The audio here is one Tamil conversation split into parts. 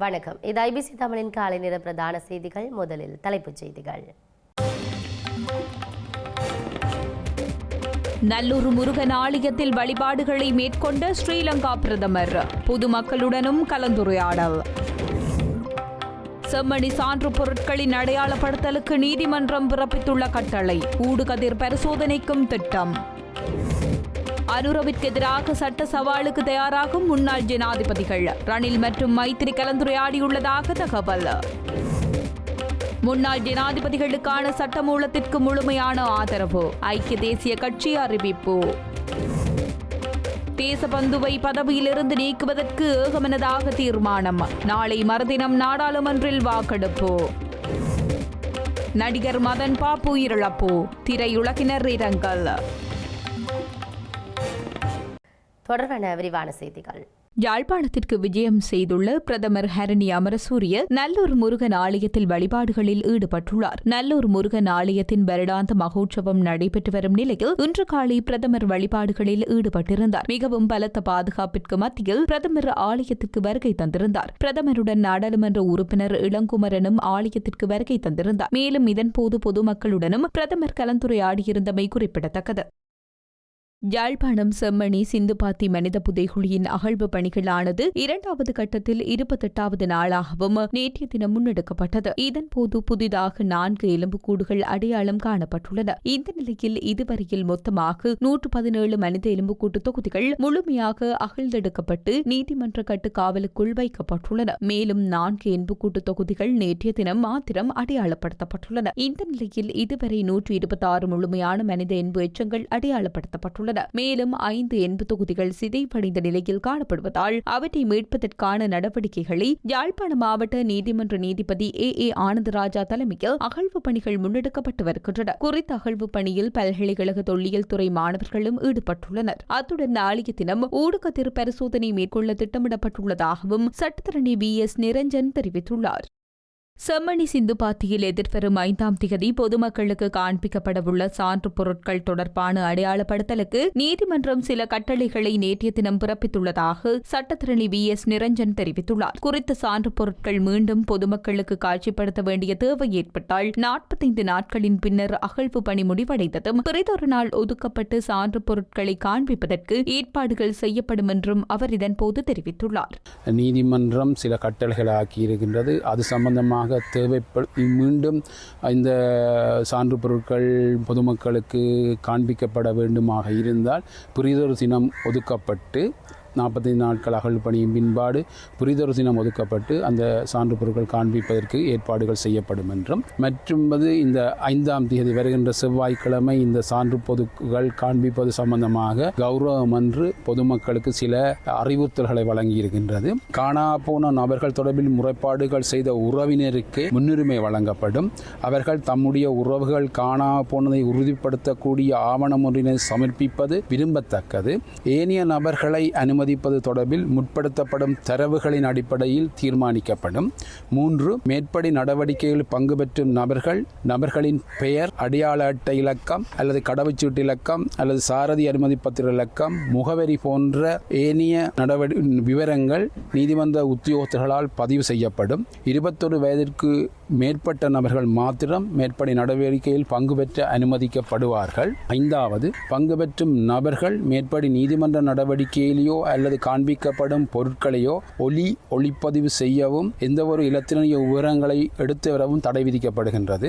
வணக்கம். இது ஐபிசி தமிழின் காலை நேர பிரதான செய்திகள். முதலில் தலைப்புச் செய்திகள். நல்லூர் முருகன் ஆலயத்தில் வழிபாடுகளை மேற்கொண்ட ஸ்ரீலங்கா பிரதமர். பொதுமக்களுடனும் கலந்துரையாடல். செம்மணி சான்று பொருட்களின் அடையாளப்படுத்தலுக்கு நீதிமன்றம் பிறப்பித்துள்ள கட்டளை. ஊடுகதிர் பரிசோதனைக்கும் திட்டம். அனுரவிற்கு எதிராக சட்ட சவாலுக்கு தயாராகும் முன்னாள் ஜனாதிபதிகள். ரணில் மற்றும் மைத்திரி கலந்துரையாடியுள்ளதாக தகவல். முன்னாள் ஜனாதிபதிகளுக்கான சட்டமூலத்திற்கு முழுமையான ஆதரவு. ஐக்கிய தேசிய கட்சி அறிவிப்பு. தேசபந்துவை பதவியிலிருந்து நீக்குவதற்கு ஏகமனதாக தீர்மானம். நாளை மறுதினம் நாடாளுமன்றில் வாக்கெடுப்பு. நடிகர் மதன் பாப்பு உயிரிழப்பு திரையுலகினர் இரங்கல். தொடர்பான விரிவான செய்திகள். யாழ்ப்பாணத்திற்கு விஜயம் செய்துள்ள பிரதமர் ஹரணி அமரசூரிய நல்லூர் முருகன் ஆலயத்தில் வழிபாடுகளில் ஈடுபட்டுள்ளார். நல்லூர் முருகன் ஆலயத்தின் வருடாந்த மகோற்சவம் நடைபெற்று வரும் நிலையில் இன்று காலை பிரதமர் வழிபாடுகளில் ஈடுபட்டிருந்தார். மிகவும் பலத்த பாதுகாப்பிற்கு மத்தியில் பிரதமர் ஆலயத்திற்கு வருகை தந்திருந்தார். பிரதமருடன் நாடாளுமன்ற உறுப்பினர் இளங்குமரனும் ஆலயத்திற்கு வருகை தந்திருந்தார். மேலும் இதன்போது பொதுமக்களுடனும் பிரதமர் கலந்துரையாடியிருந்தமை குறிப்பிடத்தக்கது. யாழ்ப்பாணம் செம்மணி சிந்துபாத்தி மனித புதைகுழியின் அகழ்வு பணிகளானது இரண்டாவது கட்டத்தில் இருபத்தெட்டாவது நாளாகவும் நேற்றைய தினம் முன்னெடுக்கப்பட்டது. இதன்போது புதிதாக நான்கு எலும்புக்கூடுகள் அடையாளம் காணப்பட்டுள்ளன. இந்த நிலையில் இதுவரையில் மொத்தமாக நூற்று பதினேழு மனித எலும்புக்கூட்டு தொகுதிகள் முழுமையாக அகழ்ந்தெடுக்கப்பட்டு நீதிமன்ற கட்டுக்காவலுக்குள் வைக்கப்பட்டுள்ளன. மேலும் நான்கு எலும்புக்கூட்டு தொகுதிகள் நேற்றைய தினம் மாத்திரம் அடையாளப்படுத்தப்பட்டுள்ளன. இந்த நிலையில் இதுவரை நூற்று இருபத்தி ஆறு முழுமையான மனித என்பு எச்சங்கள் அடையாளப்படுத்தப்பட்டுள்ளன. மேலும் ஐந்து எண்பது தொகுதிகள் சிதைவடைந்த நிலையில் காணப்படுவதால் அவற்றை மீட்பதற்கான நடவடிக்கைகளை யாழ்ப்பாண மாவட்ட நீதிமன்ற நீதிபதி ஏ. ஏ. ஆனந்தராஜா தலைமையில் அகழ்வு பணிகள் முன்னெடுக்கப்பட்டு வருகின்றன. குறித்த அகழ்வு பணியில் பல்கலைக்கழக தொல்லியல் துறை மாணவர்களும் ஈடுபட்டுள்ளனர். அத்துடன் நாளைய தினம் ஊடுகதிர் பரிசோதனை மேற்கொள்ள திட்டமிடப்பட்டுள்ளதாகவும் சட்டத்தரணி வி. எஸ். நிரஞ்சன் தெரிவித்துள்ளார். செம்மணி சிந்து பாத்தியில் எதிர்வரும் ஐந்தாம் திகதி பொதுமக்களுக்கு காண்பிக்கப்படவுள்ள சான்று பொருட்கள் தொடர்பான அடையாளப்படுத்தலுக்கு நீதிமன்றம் சில கட்டளைகளை நேற்றைய தினம் பிறப்பித்துள்ளதாக சட்டத்திரணி வி எஸ் நிரஞ்சன் தெரிவித்துள்ளார். குறித்த சான்று பொருட்கள் மீண்டும் பொதுமக்களுக்கு காட்சிப்படுத்த வேண்டிய தேவை ஏற்பட்டால் நாற்பத்தைந்து நாட்களின் பின்னர் அகழ்வு பணி முடிவடைந்ததும் பிறிதொரு நாள் ஒதுக்கப்பட்டு சான்று பொருட்களை காண்பிப்பதற்கு ஏற்பாடுகள் செய்யப்படும் என்றும் அவர் இதன்போது தெரிவித்துள்ளார். நீதிமன்றம் சில கட்டளைகள் ஆக்கியிருக்கின்றது. அது சம்பந்தமாக தேவைப்படு மீண்டும் இந்த சான்று பொருட்கள் பொதுமக்களுக்கு காண்பிக்கப்பட வேண்டுமாக இருந்தால் புரிதொரு தினம் ஒதுக்கப்பட்டு நாற்பத்தைந்து நாட்கள் அகழ் பணியின் பின்பாடு புரிதொரு தினம் ஒதுக்கப்பட்டு அந்த சான்று பொருட்கள் காண்பிப்பதற்கு ஏற்பாடுகள் செய்யப்படும் என்றும் மற்றும் இந்த ஐந்தாம் தேதி வருகின்ற செவ்வாய்க்கிழமை இந்த சான்று பொதுக்குகள் காண்பிப்பது சம்பந்தமாக கௌரவம் என்று பொதுமக்களுக்கு சில அறிவுறுத்தல்களை வழங்கியிருக்கின்றது. காணா போன நபர்கள் தொடர்பில் முறைப்பாடுகள் செய்த உறவினருக்கு முன்னுரிமை வழங்கப்படும். அவர்கள் தம்முடைய உறவுகள் காணா போனதை உறுதிப்படுத்தக்கூடிய ஆவணம் ஒன்றினை சமர்ப்பிப்பது விரும்பத்தக்கது. ஏனைய நபர்களை அனுமதி அனுமதிப்பது தொடர்பில் முற்படுத்தப்படும் தரவுகளின் அடிப்படையில் தீர்மானிக்கப்படும். மூன்று மேற்படி நடவடிக்கையில் பங்கு பெற்றும் நபர்கள் நபர்களின் பெயர் அடையாள அட்டை இலக்கம் அல்லது கடவுச்சீட்டு இலக்கம் அல்லது சாரதி அனுமதி பத்திர இலக்கம் முகவரி போன்ற ஏனைய நடவடி விவரங்கள் நீதிமன்ற உத்தியோகத்தர்களால் பதிவு செய்யப்படும். இருபத்தொரு வயதிற்கு மேற்பட்ட நபர்கள் மாத்திரம் மேற்படி நடவடிக்கையில் பங்கு பெற்ற அனுமதிக்கப்படுவார்கள். ஐந்தாவது பங்கு பெற்றும் நபர்கள் மேற்படி நீதிமன்ற நடவடிக்கையிலேயோ அல்லது காண்பிக்கப்படும் பொருட்களையோ ஒலி ஒளிப்பதிவு செய்யவும் எந்தவொரு இலத்திரனிய விவரங்களை எடுத்து வரவும் தடை விதிக்கப்படுகின்றது.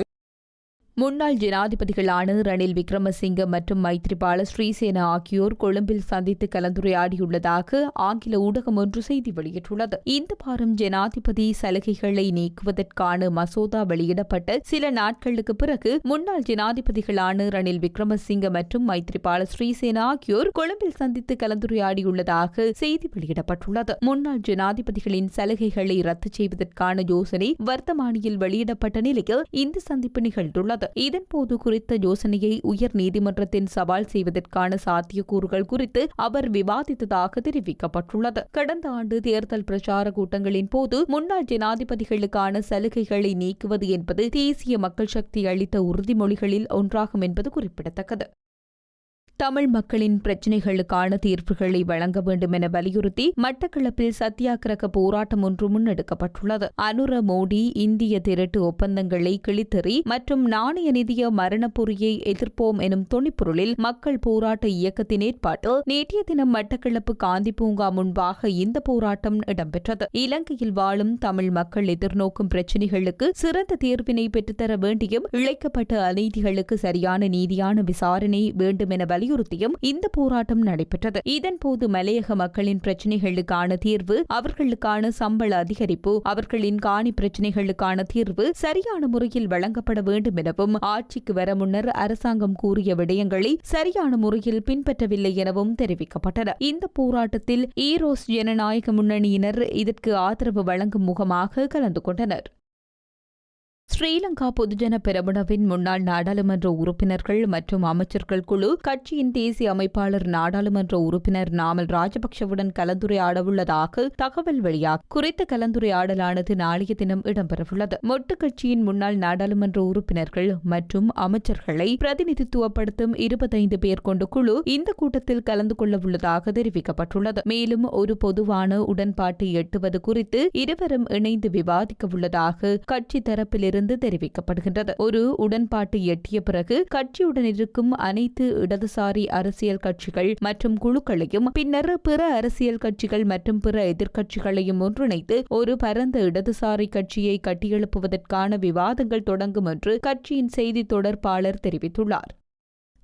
முன்னாள் ஜனாதிபதிகளான ரணில் விக்ரமசிங்க மற்றும் மைத்ரிபால ஸ்ரீசேனா ஆகியோர் கொழும்பில் சந்தித்து கலந்துரையாடியுள்ளதாக ஆங்கில ஊடகம் ஒன்று செய்தி வெளியிட்டுள்ளது. இந்த வாரம் ஜனாதிபதி சலுகைகளை நீக்குவதற்கான மசோதா வெளியிடப்பட்ட சில நாட்களுக்கு பிறகு முன்னாள் ஜனாதிபதிகளான ரணில் விக்ரமசிங்க மற்றும் மைத்ரிபால ஸ்ரீசேனா ஆகியோர் கொழும்பில் சந்தித்து கலந்துரையாடியுள்ளதாக செய்தி வெளியிடப்பட்டுள்ளது. முன்னாள் ஜனாதிபதிகளின் சலுகைகளை ரத்து செய்வதற்கான யோசனை வர்த்தமானியில் வெளியிடப்பட்ட நிலையில் இந்த சந்திப்பு நிகழ்ந்துள்ளது. இதன்போது குறித்த யோசனையை உயர் நீதிமன்றத்தின் சவால் செய்வதற்கான சாத்தியக்கூறுகள் குறித்து அவர் விவாதித்ததாக தெரிவிக்கப்பட்டுள்ளது. கடந்த ஆண்டு தேர்தல் பிரச்சார கூட்டங்களின் போது முன்னாள் ஜனாதிபதிகளுக்கான சலுகைகளை நீக்குவது என்பது தேசிய மக்கள் சக்தி அளித்த உறுதிமொழிகளில் ஒன்றாகும் என்பது குறிப்பிடத்தக்கது. தமிழ் மக்களின் பிரச்சினைகளுக்கான தீர்வுகளை வழங்க வேண்டும் என வலியுறுத்தி மட்டக்களப்பில் சத்தியாகிரக போராட்டம் ஒன்று முன்னெடுக்கப்பட்டுள்ளது. அனுர மோடி இந்திய திரட்டு ஒப்பந்தங்களை கிழித்தெறி மற்றும் நாணய நிதிய மரணப்பொறியை எதிர்ப்போம் எனும் துணிப்பொருளில் மக்கள் போராட்ட இயக்கத்தின் ஏற்பாட்டில் நேற்றைய தினம் மட்டக்களப்பு காந்தி பூங்கா முன்பாக இந்த போராட்டம் இடம்பெற்றது. இலங்கையில் வாழும் தமிழ் மக்கள் எதிர்நோக்கும் பிரச்சினைகளுக்கு சிறந்த தீர்வினை பெற்றுத்தர வேண்டியும் இழைக்கப்பட்ட அநீதிகளுக்கு சரியான நீதியான விசாரணை வேண்டும் என வலியுறுத்தியும் இந்த போராட்டம் நடைபெற்றது. இதன்போது மலையக மக்களின் பிரச்சினைகளுக்கான தீர்வு அவர்களுக்கான சம்பள அதிகரிப்பு அவர்களின் காணி பிரச்சினைகளுக்கான தீர்வு சரியான முறையில் வழங்கப்பட வேண்டும் எனவும் ஆட்சிக்கு வர முன்னர் அரசாங்கம் கூறிய விடயங்களை சரியான முறையில் பின்பற்றவில்லை எனவும் தெரிவிக்கப்பட்டன. இந்த போராட்டத்தில் ஈரோஸ் ஜனநாயக முன்னணியினர் இதற்கு ஆதரவு வழங்கும் முகமாக கலந்து கொண்டனர். ஸ்ரீலங்கா பொதுஜன பெரமுனவின் முன்னாள் நாடாளுமன்ற உறுப்பினர்கள் மற்றும் அமைச்சர்கள் குழு கட்சியின் தேசிய அமைப்பாளர் நாடாளுமன்ற உறுப்பினர் நாமல் ராஜபக்சவுடன் கலந்துரையாடவுள்ளதாக தகவல் வெளியாகும் குறித்த கலந்துரையாடலானது நாளைய தினம் இடம்பெறவுள்ளது. மொட்டு கட்சியின் முன்னாள் நாடாளுமன்ற உறுப்பினர்கள் மற்றும் அமைச்சர்களை பிரதிநிதித்துவப்படுத்தும் இருபத்தைந்து பேர் கொண்ட குழு இந்த கூட்டத்தில் கலந்து கொள்ளவுள்ளதாக தெரிவிக்கப்பட்டுள்ளது. மேலும் ஒரு பொதுவான உடன்பாட்டை எட்டுவது குறித்து இருவரும் இணைந்து விவாதிக்கவுள்ளதாக கட்சி இருந்து தெரிவிக்கப்படுகின்றது. ஒரு உடன்பாட்டு எட்டிய பிறகு கட்சியுடன் இருக்கும் அனைத்து இடதுசாரி அரசியல் கட்சிகள் மற்றும் குழுக்களையும் பின்னர் பிற அரசியல் கட்சிகள் மற்றும் பிற எதிர்க்கட்சிகளையும் ஒன்றிணைத்து ஒரு பரந்த இடதுசாரி கட்சியை கட்டியெழுப்புவதற்கான விவாதங்கள் தொடங்கும் என்று கட்சியின் செய்தி தொடர்பாளர் தெரிவித்துள்ளார்.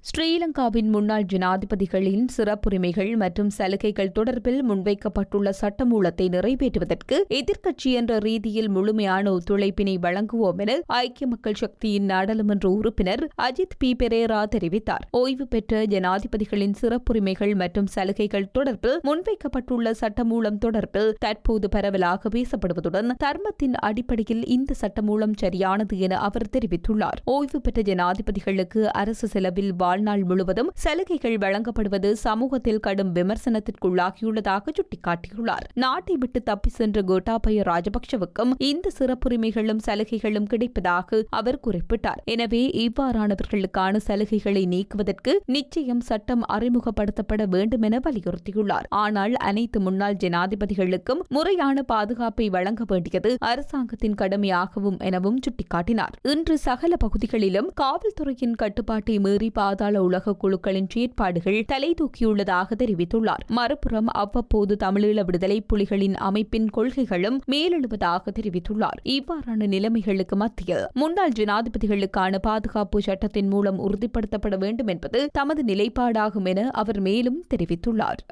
ஸ்ரீலங்காவின் முன்னாள் ஜனாதிபதிகளின் சிறப்புரிமைகள் மற்றும் சலுகைகள் தொடர்பில் முன்வைக்கப்பட்டுள்ள சட்டமூலத்தை நிறைவேற்றுவதற்கு எதிர்க்கட்சி என்ற ரீதியில் முழுமையான ஒத்துழைப்பினை வழங்குவோம் என ஐக்கிய மக்கள் சக்தியின் நாடாளுமன்ற உறுப்பினர் அஜித் பி. பெரேரா தெரிவித்தார். ஓய்வு பெற்ற ஜனாதிபதிகளின் சிறப்புரிமைகள் மற்றும் சலுகைகள் தொடர்பில் முன்வைக்கப்பட்டுள்ள சட்டமூலம் தொடர்பில் தற்போது பரவலாக பேசப்படுவதுடன் தர்மத்தின் அடிப்படையில் இந்த சட்டமூலம் சரியானது என அவர் தெரிவித்துள்ளார். ஓய்வு பெற்ற ஜனாதிபதிகளுக்கு அரசு செலவில் வாழ்நாள் முழுவதும் சலுகைகள் வழங்கப்படுவது சமூகத்தில் கடும் விமர்சனத்திற்குள்ளாகியுள்ளதாக சுட்டிக்காட்டியுள்ளார். நாட்டை விட்டு தப்பி சென்ற கோட்டாபய ராஜபக்சவுக்கும் இந்த சிறப்புரிமைகளும் சலுகைகளும் கிடைப்பதாக அவர் குறிப்பிட்டார். எனவே இவ்வாறானவர்களுக்கான சலுகைகளை நீக்குவதற்கு நிச்சயம் சட்டம் அறிமுகப்படுத்தப்பட வேண்டும் என வலியுறுத்தியுள்ளார். ஆனால் அனைத்து முன்னாள் ஜனாதிபதிகளுக்கும் முறையான பாதுகாப்பை வழங்க வேண்டியது அரசாங்கத்தின் கடமையாகவும் எனவும் சுட்டிக்காட்டினார். இன்று சகல பகுதிகளிலும் காவல்துறையின் கட்டுப்பாட்டை மீறி பாதாள உலக குழுக்களின் செயற்பாடுகள் தலை தூக்கியுள்ளதாக தெரிவித்துள்ளார். மறுபுறம் அவ்வப்போது தமிழீழ விடுதலை புலிகளின் அமைப்பின் கொள்கைகளும் மேலெழுவதாக தெரிவித்துள்ளார். இவ்வாறான நிலைமைகளுக்கு மத்தியில் முன்னாள் ஜனாதிபதிகளுக்கான பாதுகாப்பு சட்டத்தின் மூலம் உறுதிப்படுத்தப்பட வேண்டும் என்பது தமது நிலைப்பாடாகும் என அவர் மேலும் தெரிவித்துள்ளார்.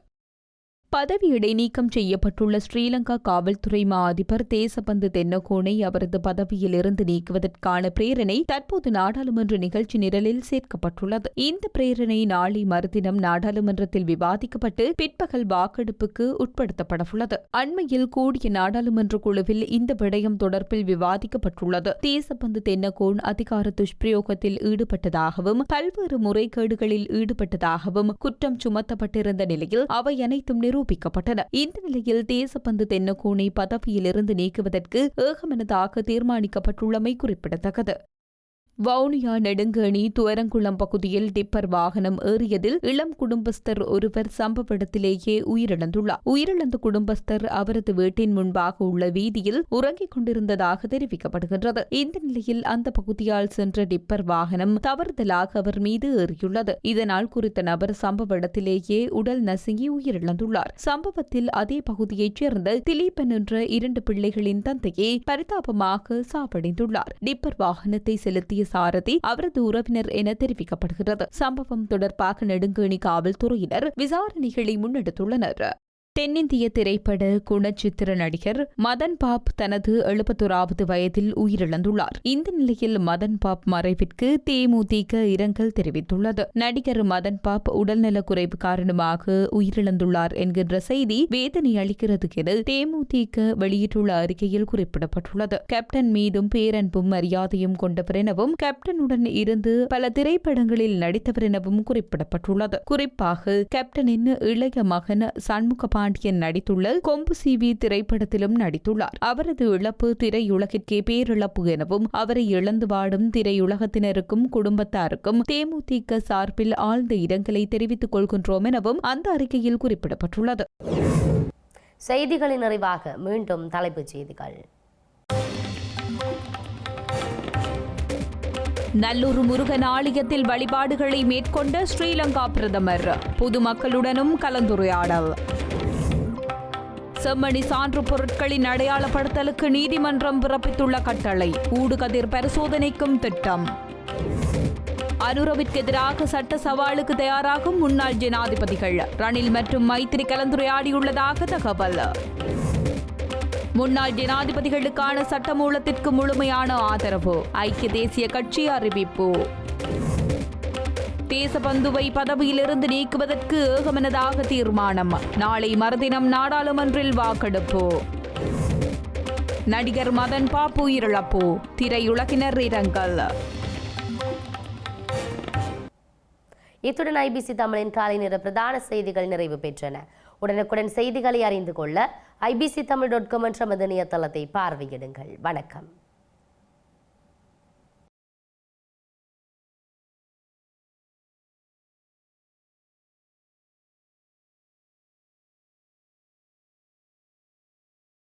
பதவி இடைநீக்கம் செய்யப்பட்டுள்ள ஸ்ரீலங்கா காவல்துறை மா அதிபர் தேசபந்து தென்னகோனை அவரது பதவியில் இருந்து நீக்குவதற்கான பிரேரணை தற்போது நாடாளுமன்ற நிகழ்ச்சி நிரலில் சேர்க்கப்பட்டுள்ளது. இந்த பிரேரணை நாளை மறுதினம் நாடாளுமன்றத்தில் விவாதிக்கப்பட்டு பிற்பகல் வாக்கெடுப்புக்கு உட்படுத்தப்படவுள்ளது. அண்மையில் கூடிய நாடாளுமன்ற குழுவில் இந்த விடயம் தொடர்பில் விவாதிக்கப்பட்டுள்ளது. தேசபந்து தென்னகோன் அதிகார துஷ்பிரயோகத்தில் ஈடுபட்டதாகவும் பல்வேறு முறைகேடுகளில் ஈடுபட்டதாகவும் குற்றம் சுமத்தப்பட்டிருந்த நிலையில் அவை அனைத்தும் நிரூபிக்கப்பட்டன. இந்த நிலையில் தேசப்பந்து தென்னகோனை பதவியிலிருந்து நீக்குவதற்கு ஏகமனதாக தீர்மானிக்கப்பட்டுள்ளமை குறிப்பிடத்தக்கது. வவுனியா நெடுங்கணி துவரங்குளம் பகுதியில் டிப்பர் வாகனம் ஏறியதில் இளம் குடும்பஸ்தர் ஒருவர் சம்பவ இடத்திலேயே உயிரிழந்துள்ளார். உயிரிழந்த குடும்பஸ்தர் அவரது வீட்டின் முன்பாக உள்ள வீதியில் உறங்கிக் கொண்டிருந்ததாக தெரிவிக்கப்படுகின்றது. இந்த நிலையில் அந்த பகுதியால் சென்ற டிப்பர் வாகனம் தவறுதலாக அவர் மீது ஏறியுள்ளது. இதனால் குறித்த நபர் சம்பவ இடத்திலேயே உடல் நசுங்கி உயிரிழந்துள்ளார். சம்பவத்தில் அதே பகுதியைச் சேர்ந்த திலீபன் என்ற இரண்டு பிள்ளைகளின் தந்தையை பரிதாபமாக சாவடைந்துள்ளார். டிப்பர் வாகனத்தை செலுத்திய சாரதி அவரது உறவினர் என தெரிவிக்கப்படுகிறது. சம்பவம் தொடர்பாக நெடுங்கேணி காவல்துறையினர் விசாரணைகளை முன்னெடுத்துள்ளனர். தென்னிந்திய திரைப்பட குணச்சித்திர நடிகர் மதன் பாப் தனது எழுபத்தோராவது வயதில் உயிரிழந்துள்ளார். இந்த நிலையில் மதன் பாப் மறைவிற்கு தேமுதிக இரங்கல் தெரிவித்துள்ளது. நடிகர் மதன் பாப் உடல்நல குறைவு காரணமாக உயிரிழந்துள்ளார் என்கின்ற செய்தி வேதனை அளிக்கிறது என தேமுதிக வெளியிட்டுள்ள அறிக்கையில் குறிப்பிடப்பட்டுள்ளது. கேப்டன் மீதும் பேரன்பும் மரியாதையும் கொண்டவர் எனவும் கேப்டனுடன் இருந்து பல திரைப்படங்களில் நடித்தவர் எனவும் குறிப்பிடப்பட்டுள்ளது. குறிப்பாக கேப்டனின் இளைய மகன் சண்முகபாணி வீரபாண்டியன் நடித்துள்ள கொம்பு சிவி திரைப்படத்திலும் நடித்துள்ளார். அவரது இழப்பு திரையுலகிற்கே பேரிழப்பு எனவும் அவரை இழந்து வாடும் திரையுலகத்தினருக்கும் குடும்பத்தாருக்கும் தேமுதிக சார்பில் ஆழ்ந்த இரங்கலை தெரிவித்துக் கொள்கின்றோம் எனவும் அந்த அறிக்கையில் குறிப்பிடப்பட்டுள்ளது. செய்திகளின் நிறைவாக மீண்டும் தலைப்புச் செய்திகள். நல்லூர் முருகன் ஆலயத்தில் வழிபாடுகளை மேற்கொண்ட ஸ்ரீலங்கா பிரதமர் பொதுமக்களுடனும் கலந்துரையாடல். செம்மணி சான்று பொருட்களின் அடையாளப்படுத்தலுக்கு நீதிமன்றம் பிறப்பித்துள்ள கட்டளை. ஊடுகதிர் பரிசோதனைக்கும் திட்டம். அனுரவிற்கு எதிராக சட்ட சவாலுக்கு தயாராகும் முன்னாள் ஜனாதிபதிகள். ரணில் மற்றும் மைத்திரி கலந்துரையாடியுள்ளதாக தகவல். முன்னாள் ஜனாதிபதிகளுக்கான சட்டமூலத்திற்கு முழுமையான ஆதரவு. ஐக்கிய தேசிய கட்சி அறிவிப்பு. தேசபந்துவை பதவியிலிருந்து நீக்குவதற்கு ஏகமனதாக தீர்மானம். நாளை மறுதினம் நாடாளுமன்றில் வாக்கெடுப்பு. நடிகர் மதன் பாப்பு உயிரிழப்பு திரையுலகினர் இரங்கல். இத்துடன் ஐபிசி தமிழின் காலை நேர பிரதான செய்திகள் நிறைவு பெற்றன. உடனுக்குடன் செய்திகளை அறிந்து கொள்ள ஐபிசி தமிழ் டாட் காம் என்ற மது இணையதளத்தை பார்வையிடுங்கள். வணக்கம்.